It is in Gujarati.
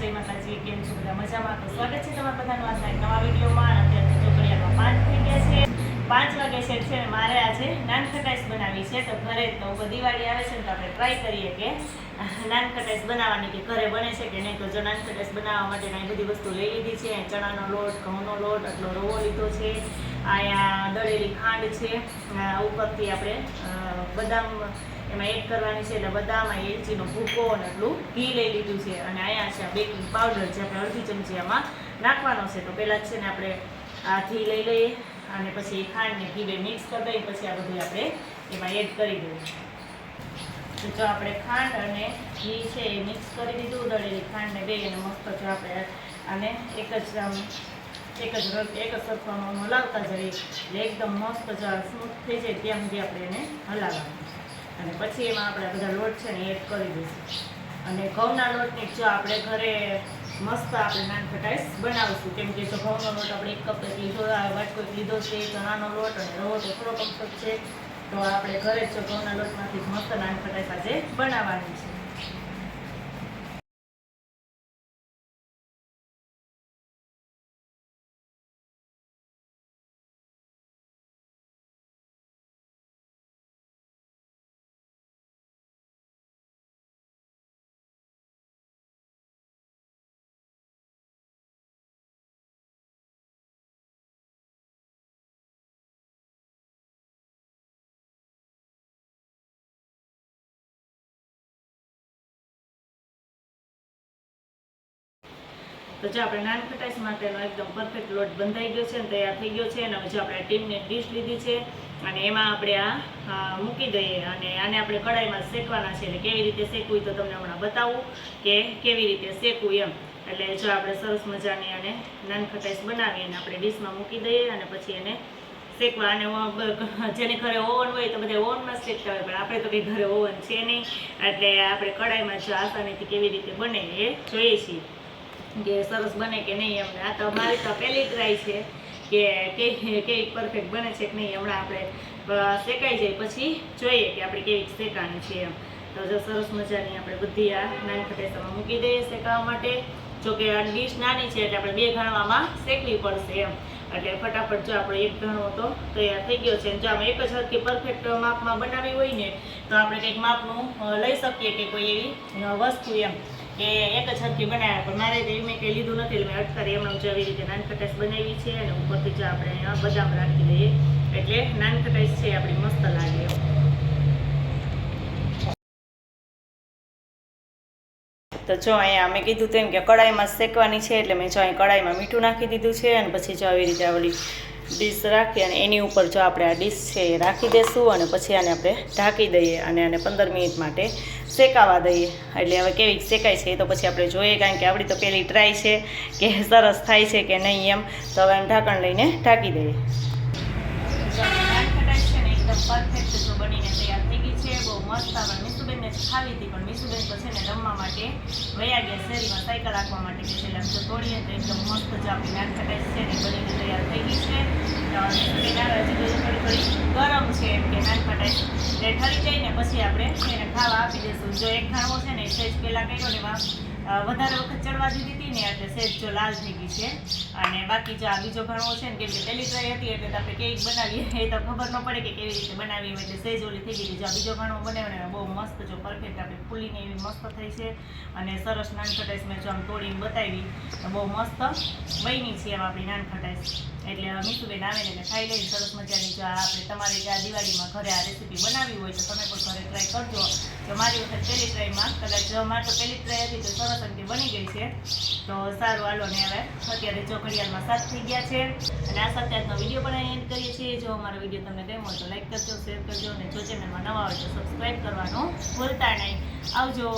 જય માતાજી, કેમ છો બધા મજામાં? તો સ્વાગત છે તમારા બધાનું આજના નવા વિડીયોમાં. અત્યારે ચોકડિયામાં પાંચ થઈ ગયા છે. પાંચ વાગે છે છે મારે આજે નાન ખટાઈશ બનાવી છે. તો ઘરે તો દિવાળી આવે છે તો આપણે ટ્રાય કરીએ કે નાન ખટાઈશ બનાવવાની કે ઘરે બને છે કે નહીં. તો જો નાન ખટાઈશ બનાવવા માટે ઘણી બધી વસ્તુ લઈ લીધી છે. ચણાનો લોટ, ઘઉંનો લોટ, આટલો રવો લીધો છે. અહીંયા દળેલી ખાંડ છે. ઉપરથી આપણે બદામ એમાં એડ કરવાની છે એટલે બધામાં એલચીનો ભૂકો અને એટલું ઘી લઈ લીધું છે. અને અહીંયા છે બેકિંગ પાવડર જે આપણે અડધી ચમચી આમાં નાખવાનો છે. તો પહેલાં છે ને આપણે આ ઘી લઈ લઈએ અને પછી ખાંડને ઘી બે મિક્સ કરી દઈએ, પછી આ બધું આપણે એમાં એડ કરી દઈએ. તો જો આપણે ખાંડ અને ઘી છે એ મિક્સ કરી દીધું દળેલી ખાંડને બે અને મસ્ત જો આપણે આને એક જ એક જ એક જ સરખામાં હલાવતા જઈએ એટલે એકદમ મસ્ત જો સ્મૂથ થઈ જાય ત્યાં સુધી આપણે એને હલાવવાનું અને પછી એમાં આપણે બધા લોટ છે ને એડ કરી દઈશું. અને ઘઉંના લોટની જો આપણે ઘરે મસ્ત આપણે નાન બનાવીશું, કેમ કે જો ઘઉંનો લોટ આપણે એક કપ લીધો વાટકો લીધો છે ચણાનો લોટ અને રવો તો થોડો કમ્ફર્ટ છે, તો આપણે ઘરે જ ઘઉંના લોટમાંથી મસ્ત નાન ખટાઈશ આજે બનાવવાની છે. તો જો આપણે નાન ખટાઈશ માટેનો એકદમ પરફેક્ટ લોટ બંધાઈ ગયો છે અને તૈયાર થઈ ગયો છે અને હવે જો આપણે ટીમની ડીશ લીધી છે અને એમાં આપણે આ મૂકી દઈએ અને આને આપણે કડાઈમાં શેકવાના છે એટલે કેવી રીતે શેકવું તો તમને હમણાં બતાવું કે કેવી રીતે શેકવું એમ. એટલે જો આપણે સરસ મજાની અને નાન ખટાઈશ બનાવી અને આપણે ડીશમાં મૂકી દઈએ અને પછી એને શેકવા. અને જેને ઘરે ઓવન હોય તો બધા ઓવનમાં શેકતા હોય, પણ આપણે તો કંઈ ઘરે ઓવન છે નહીં. એટલે આપણે કડાઈમાં જો આસાનીથી કેવી રીતે બને એ જોઈએ છીએ. કે સરસ બને કે નહીં એમને આ તો મારી તો પહેલી ટ્રાય છે કે કેવી પરફેક્ટ બને છે કે નહીં હમણાં આપણે શેકાઈ જાય. પછી જોઈએ કે આપણે કેવી શેકાણી છે એમ. તો જો સરસ મજાની આપણે બધી આ નાની ખટેસામાં મૂકી દઈએ શેકાવા માટે. જો આ ડીશ નાની છે એટલે આપણે બે ઘણવામાં શેકવી પડશે એમ. એટલે ફટાફટ જો આપણે એક ઘણો તો તૈયાર થઈ ગયો છે. જો આપણે એક જ હરખી પરફેક્ટ માપમાં બનાવી હોય ને, તો આપણે કંઈક માપનું લઈ શકીએ કે કોઈ એવી વસ્તુ એમ. કે એક જ હરખી બનાવ્યા, પણ મારે મેં કંઈ લીધું નથી, એટલે મેં અટકારી એમણે જો આવી રીતે નાન ખટાઈશ બનાવી છે અને ઉપરથી જો આપણે અહીંયા બદામ રાખી દઈએ. એટલે નાન છે, આપણી મસ્ત લાગે તો જો અહીંયા મેં કીધું તેમ કે કડાઈમાં શેકવાની છે, એટલે મેં જો અહીં કડાઈમાં મીઠું નાખી દીધું છે, અને પછી જો આવી રીતે આવડી ડીશ રાખી અને એની ઉપર જો આપણે આ ડીશ છે એ રાખી દઈશું અને પછી આને આપણે ઢાંકી દઈએ, અને આને પંદર મિનિટ માટે શેકાવા દઈએ. એટલે હવે કેવી શેકાય છે એ તો પછી આપણે જોઈએ, કારણ કે આપણી તો પહેલી ટ્રાય છે કે સરસ થાય છે કે નહીં એમ. તો હવે ઢાંકણ લઈને ઢાંકી દઈએ. પરફેક્ટ જો બનીને તૈયાર થઈ ગઈ છે બહુ મસ્ત આપણે મીસુબેનને ખાવી હતી પણ મીસુબેન તો છે રમવા માટે વયા ગયા શેરીમાં સાયકલ રાખવા માટે કે તોડીએ તો એકદમ મસ્ત જો આપણી ખટાઈશ છે ને બનીને તૈયાર થઈ ગઈ છે ગરમ છે. એમ કે નાન ખટાઈશ એટલે ઠરી જાય ને પછી આપણે એને ખાવા આપી દઈશું. જો એક ખાણો છે ને સહેજ પહેલાં કર્યો ને એમાં વધારે વખત ચડવા દીધી હતી ને એટલે સહેજ જો લાલ થઈ ગઈ છે. અને બાકી જે આ બીજો ઘણો છે ને, કેમ કે પહેલી ટ્રાય હતી એટલે આપણે કેક બનાવીએ, એ તો ખબર ન પડે કે કેવી રીતે બનાવી એટલે સહેજ ઓલી થઈ ગઈ જો આ બીજો ઘણો બનાવ્યો ને, બહુ મસ્ત, જો પરફેક્ટ આપણે ફૂલીને એવી મસ્ત થઈ છે. અને સરસ નાનખટાઈશ મેં જો આમ તોડીને બતાવી બહુ મસ્ત બની છે એમ આપણી નાનખટાઈસ. એટલે મીઠુબેન આવે ને ખાઈ લઈને સરસ મજાની જો આપણે તમારે જે આ દિવાળીમાં ઘરે આ રેસીપી બનાવી હોય, તો તમે પણ ઘરે ટ્રાય કરજો. તો મારી વખત પહેલી ટ્રાયમાં કદાચ મારે તો પહેલી ટ્રાય હતી, તો સરસ અંતે બની ગઈ છે. તો સારું, હાલો ને હવે, અત્યારે જો ઘડિયાળમાં સાત થઈ ગયા છે. અને આ સાથે આજનો વીડિયો પણ એન્ડ કરીએ છીએ. જો અમારો વીડિયો તમને ગમ્યો તો લાઈક કરજો, શેર કરજો. અને જો ચેનલમાં નવા હોય તો સબસ્ક્રાઈબ કરવાનું ભૂલતા નહીં. આવજો.